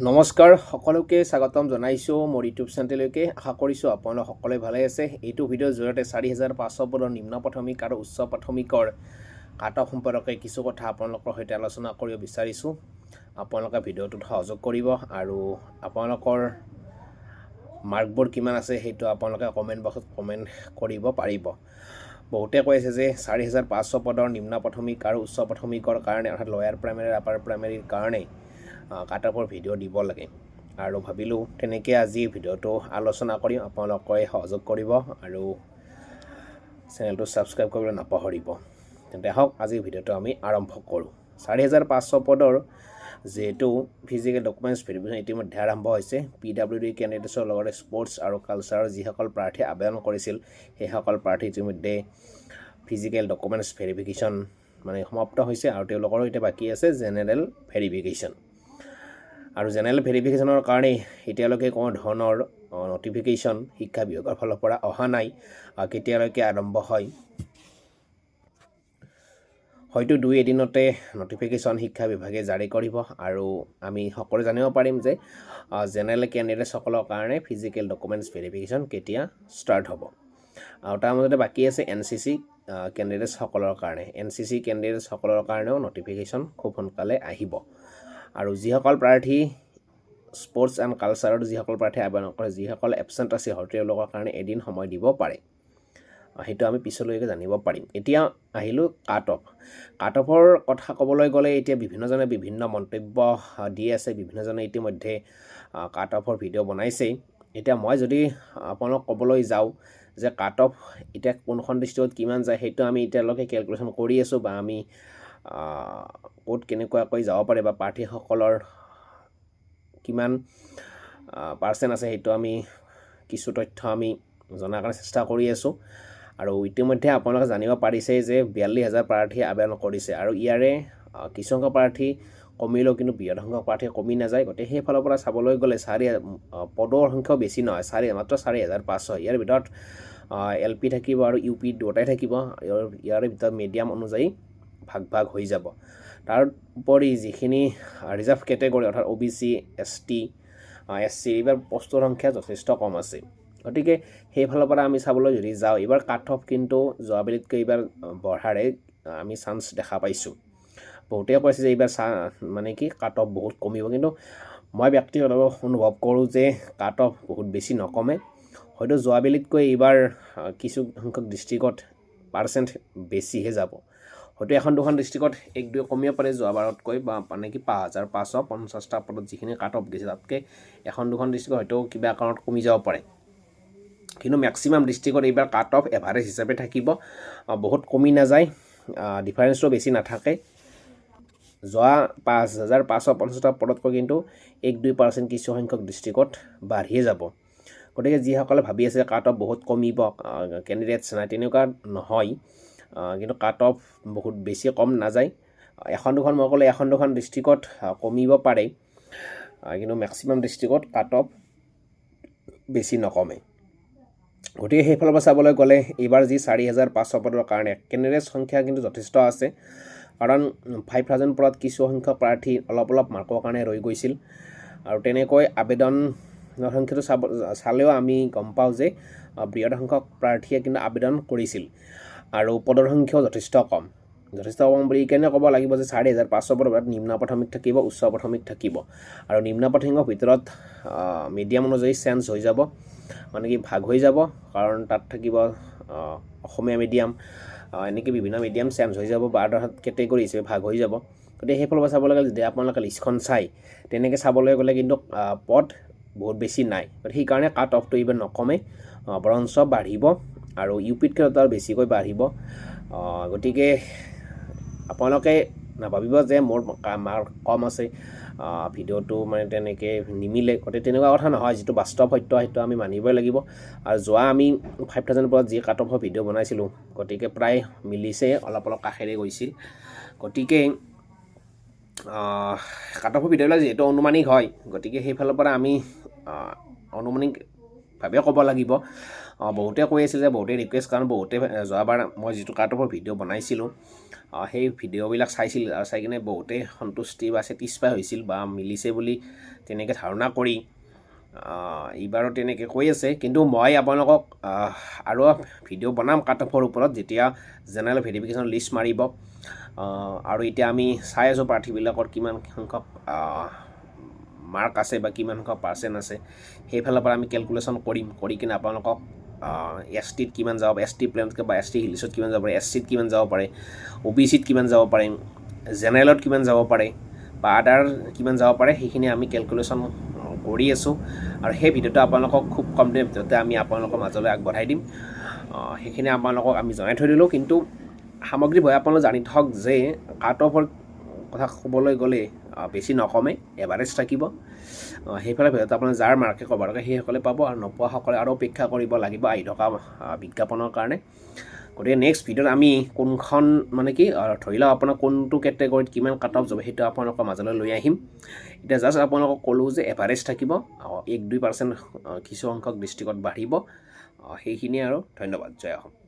নমস্কাৰ সকলোকে স্বাগতম জনাইছোঁ মোৰ ইউটিউব চেনেললৈকে। আশা কৰিছোঁ আপোনালোক সকলোৱে ভালে আছে। এইটো ভিডিঅ'ৰ জৰিয়তে চাৰি হাজাৰ পাঁচশ পদৰ নিম্ন প্ৰাথমিক আৰু উচ্চ প্ৰাথমিকৰ কাট অফ সম্পৰ্কে কিছু কথা আপোনালোকৰ সৈতে আলোচনা কৰিব বিচাৰিছোঁ। আপোনালোকে ভিডিঅ'টোত সহযোগ কৰিব আৰু আপোনালোকৰ মাৰ্কবোৰ কিমান আছে সেইটো আপোনালোকে কমেণ্ট বক্সত কমেণ্ট কৰিব পাৰিব। বহুতে কৈ আছে যে চাৰি হাজাৰ পাঁচশ পদৰ নিম্ন প্ৰাথমিক আৰু উচ্চ প্ৰাথমিকৰ কাৰণে অৰ্থাৎ লয়াৰ প্ৰাইমেৰী আপাৰ প্ৰাইমেৰীৰ কাৰণে কাট অফৰ ভিডিঅ' দিব লাগে। আৰু ভাবিলোঁ তেনেকৈ আজি ভিডিঅ'টো আলোচনা কৰিম আপোনালোকে সহযোগ কৰিব আৰু চেনেলটো ছাবস্ক্ৰাইব কৰিবলৈ নাপাহৰিব। তেন্তে আহক আজি ভিডিঅ'টো আমি আৰম্ভ কৰোঁ। চাৰি হাজাৰ পাঁচশ পদৰ যিহেতু ফিজিকেল ডকুমেণ্টছ ভেৰিফিকেশ্যন ইতিমধ্যে আৰম্ভ হৈছে। পি ডাব্লিউ ডি কেণ্ডিডেটছৰ লগতে স্পৰ্টছ আৰু কালচাৰৰ যিসকল প্ৰাৰ্থীয়ে আবেদন কৰিছিল সেইসকল প্ৰাৰ্থী ইতিমধ্যে ফিজিকেল ডকুমেণ্টছ ভেৰিফিকেশ্যন মানে সমাপ্ত হৈছে আৰু তেওঁলোকৰো এতিয়া বাকী আছে জেনেৰেল ভেৰিফিকেশ্যন আৰু জেনেৰেল ভেৰিফিকেশ্যনৰ কাৰণে এতিয়ালৈকে কোনো ধৰণৰ নটিফিকেশ্যন শিক্ষা বিভাগৰ ফালৰ পৰা অহা নাই কেতিয়ালৈকে আৰম্ভ হয়। হয়তো দুই এদিনতে নটিফিকেশ্যন শিক্ষা বিভাগে জাৰি কৰিব আৰু আমি সকলোৱে জানিব পাৰিম যে জেনেৰেল কেণ্ডিডেটছসকলৰ কাৰণে ফিজিকেল ডকুমেণ্টছ ভেৰিফিকেশ্যন কেতিয়া ষ্টাৰ্ট হ'ব। আৰু তাৰ মাজতে বাকী আছে এন চি চি কেণ্ডিডেটছসকলৰ কাৰণে। এন চি চি কেণ্ডিডেটছসকলৰ কাৰণেও নটিফিকেশ্যন খুব সোনকালে আহিব। আৰু যিসকল প্ৰাৰ্থী স্পৰ্টছ এণ্ড কালচাৰৰ যিসকল প্ৰাৰ্থীয়ে আবেদন কৰে যিসকল এবচেণ্ট আছে হয়তো তেওঁলোকৰ কাৰণে এদিন সময় দিব পাৰে। সেইটো আমি পিছলৈকে জানিব পাৰিম। এতিয়া আহিলোঁ কাট অফ কাট অফৰ কথা ক'বলৈ গ'লে এতিয়া বিভিন্নজনে বিভিন্ন মন্তব্য দি আছে। বিভিন্নজনে ইতিমধ্যে কাট অফৰ ভিডিঅ' বনাইছেই। এতিয়া মই যদি আপোনালোক ক'বলৈ যাওঁ যে কাট অফ এতিয়া কোনখন ডিষ্ট্ৰিক্টত কিমান যায় সেইটো আমি এতিয়ালৈকে কেলকুলেশ্যন কৰি আছোঁ বা আমি ক'ত কেনেকুৱাকৈ যাব পাৰে বা প্ৰাৰ্থীসকলৰ কিমান পাৰ্চেণ্ট আছে সেইটো আমি কিছু তথ্য আমি জনাৰ কাৰণে চেষ্টা কৰি আছোঁ। আৰু ইতিমধ্যে আপোনালোকে জানিব পাৰিছে যে বিয়াল্লিছ হাজাৰ প্ৰাৰ্থীয়ে আবেদন কৰিছে আৰু ইয়াৰে কিছুসংখ্যক প্ৰাৰ্থী কমিলেও কিন্তু বৃহৎ সংখ্যক প্ৰাৰ্থী কমি নাযায়। গতিকে সেইফালৰ পৰা চাবলৈ গ'লে চাৰি পদৰ সংখ্যাও বেছি নহয়। চাৰি মাত্ৰ চাৰি হাজাৰ পাঁচশ। ইয়াৰ ভিতৰত এল পি থাকিব আৰু ইউ পি দুয়োটাই থাকিব। ইয়াৰ- ইয়াৰে ভিতৰত মিডিয়াম অনুযায়ী ভাগ ভাগ হৈ যাব। তাৰ উপৰি যিখিনি ৰিজাৰ্ভ কেটেগৰী অৰ্থাৎ O' B C S T S C এইবাৰ পষ্টৰ সংখ্যা যথেষ্ট কম আছে। গতিকে সেইফালৰ পৰা আমি চাবলৈ যদি যাওঁ, এইবাৰ কাট অফ কিন্তু যোৱাবেলিতকৈ এইবাৰ বঢ়াৰে আমি চান্স দেখা পাইছোঁ। বহুতে কৈছে যে এইবাৰ চা মানে কি, কাট অফ বহুত কমিব। কিন্তু মই ব্যক্তিগতভাৱে অনুভৱ কৰোঁ যে কাট অফ বহুত বেছি নকমে। হয়তো যোৱাবেলিতকৈ এইবাৰ কিছু সংখ্যক ডিষ্ট্ৰিক্টত পাৰ্চেণ্ট বেছিহে যাব। হয়তো এখন দুখন ডিষ্ট্ৰিক্টত এক দুই কমিব পাৰে। যোৱাবাৰতকৈ বা মানে কি পাঁচ হাজাৰ পাঁচশ পঞ্চাছটা পদত যিখিনি কাট অফ দিছে তাতকৈ এখন দুখন ডিষ্ট্ৰিক্ট হয়তো কিবা কাৰণত কমি যাব পাৰে। কিন্তু মেক্সিমাম ডিষ্ট্ৰিক্টত এইবাৰ কাট অফ এভাৰেজ হিচাপে থাকিব। বহুত কমি নাযায়। ডিফাৰেঞ্চটো বেছি নাথাকে। যোৱা পাঁচ হাজাৰ পাঁচশ পঞ্চাছটা পদতকৈ কিন্তু এক দুই পাৰ্চেণ্ট কিছু সংখ্যক ডিষ্ট্ৰিক্টত বাঢ়িয়ে যাব। গতিকে যিসকলে ভাবি আছে কাট অফ বহুত কমিব কেণ্ডিডেটছ নাই তেনেকুৱা নহয়। কিন্তু কাট অফ বহুত বেছি কম নাযায়। এখন দুখন মই ক'লে এখন দুখন ডিষ্ট্ৰিক্টত কমিব পাৰে। কিন্তু মেক্সিমাম ডিষ্ট্ৰিক্টত কাট অফ বেছি নকমে। গতিকে সেইফালৰ পৰা চাবলৈ গ'লে এইবাৰ যি চাৰি হাজাৰ পাঁচশ পদৰ কাৰণে কেণ্ডিডেটছ সংখ্যা কিন্তু যথেষ্ট আছে। কাৰণ ফাইভ থাউজেণ্ড পদত কিছু সংখ্যক প্ৰাৰ্থী অলপ অলপ মাৰ্কৰ কাৰণে ৰৈ গৈছিল। আৰু তেনেকৈ আবেদনৰ সংখ্যাটো চাব চালেও আমি গম পাওঁ যে বৃহৎ সংখ্যক প্ৰাৰ্থীয়ে কিন্তু আবেদন কৰিছিল। আৰু পদৰ সংখ্যাও যথেষ্ট কম। যথেষ্ট কম বুলি কেনে ক'ব লাগিব যে চাৰি হাজাৰ পাঁচশ ভিতৰত নিম্ন প্ৰাথমিক থাকিব উচ্চ প্ৰাথমিক থাকিব। আৰু নিম্ন প্ৰাথমিকৰ ভিতৰত মিডিয়াম অনুযায়ী চেঞ্জ হৈ যাব মানে কি ভাগ হৈ যাব কাৰণ তাত থাকিব অসমীয়া মিডিয়াম এনেকৈ বিভিন্ন মিডিয়াম চেঞ্জ হৈ যাব বা অৰ্থাৎ কেটেগৰী হিচাপে ভাগ হৈ যাব। গতিকে সেইফালৰ পৰা চাবলৈ গ'লে যদি আপোনালোকে লিষ্টখন চাই তেনেকৈ চাবলৈ গ'লে কিন্তু পদ বহুত বেছি নাই। গতিকে সেইকাৰণে কাট অফটো ইমান নকমে বৰঞ্চ বাঢ়িব। আৰু ইউ পিতকৈ আৰু বেছিকৈ বাঢ়িব। গতিকে আপোনালোকে নাভাবিব যে মোৰ মাৰ্ক কম আছে। ভিডিঅ'টো মানে তেনেকৈ নিমিলে। গতিকে তেনেকুৱা কথা নহয় যিটো বাস্তৱ সত্য সেইটো আমি মানিবই লাগিব। আৰু যোৱা আমি ফাইভ থাউজেণ্ড পৰত যি কাট অফৰ ভিডিঅ' বনাইছিলোঁ গতিকে প্ৰায় মিলিছে অলপ অলপ কাষেৰে গৈছিল। গতিকে কাট অফৰ ভিডিঅ'বিলাক যিহেতু অনুমানিক হয় গতিকে সেইফালৰ পৰা আমি আহ, অনুমানিকভাৱে ক'ব লাগিব। বহুতে কৈ আছিল যে বহুতে ৰিকুৱেষ্ট কাৰণ বহুতে যোৱাবাৰ মই যিটো অফৰ ভিডিঅ' বনাইছিলোঁ সেই ভিডিঅ'বিলাক চাইছিল আৰু চাই কিনে বহুতে সন্তুষ্টি বা ছেটিছফাই হৈছিল বা মিলিছে বুলি তেনেকৈ ধাৰণা কৰি এইবাৰো তেনেকৈ কৈ আছে। কিন্তু মই আপোনালোকক আৰু ভিডিঅ' বনাম কাট অফৰ ওপৰত যেতিয়া জেনেৰেল ভেৰিফিকেশ্যন লিষ্ট মাৰিব। আৰু এতিয়া আমি চাই আছোঁ প্ৰাৰ্থীবিলাকৰ কিমান সংখ্যক মাৰ্ক আছে বা কিমান সংখ্যক পাৰ্চেণ্ট আছে সেইফালৰ পৰা আমি কেলকুলেশ্যন কৰিম কৰি কিনে আপোনালোকক এছ টিত কিমান যাব এছ টি প্লেনতকৈ বা এছ টি হিলছত কিমান যাব পাৰে এছ চিত কিমান যাব পাৰে অ' বি চিত কিমান যাব পাৰে জেনেৰেলত কিমান যাব পাৰে বা আদাৰ কিমান যাব পাৰে সেইখিনি আমি কেলকুলেশ্যন কৰি আছোঁ। আৰু সেই ভিডিঅ'টো আপোনালোকক খুব কম দিনৰ ভিতৰতে আমি আপোনালোকৰ মাজলৈ আগবঢ়াই দিম। সেইখিনি আপোনালোকক আমি জনাই থৈ দিলোঁ। কিন্তু সামগ্ৰিকভাৱে আপোনালোকে জানি থওক যে কাট অফৰ কথা ক'বলৈ গ'লে বেছি নকমে এভাৰেজ থাকিব। সেইফালে ভিতৰত আপোনাৰ যাৰ মাৰ্কে কভাৰ কৰে সেইসকলে পাব আৰু নোপোৱাসকলে আৰু অপেক্ষা কৰিব লাগিব আহি থকা বিজ্ঞাপনৰ কাৰণে। গতিকে নেক্সট ভিডিঅ'ত আমি কোনখন মানে কি ধৰি লওক আপোনাৰ কোনটো কেটেগৰীত কিমান কাট অফ যাব সেইটো আপোনালোকৰ মাজলৈ লৈ আহিম। এতিয়া জাষ্ট আপোনালোকক ক'লোঁ যে এভাৰেজ থাকিব এক দুই পাৰ্চেণ্ট কিছু সংখ্যক ডিষ্ট্ৰিক্টত বাঢ়িব। সেইখিনিয়ে আৰু ধন্যবাদ জয় অসম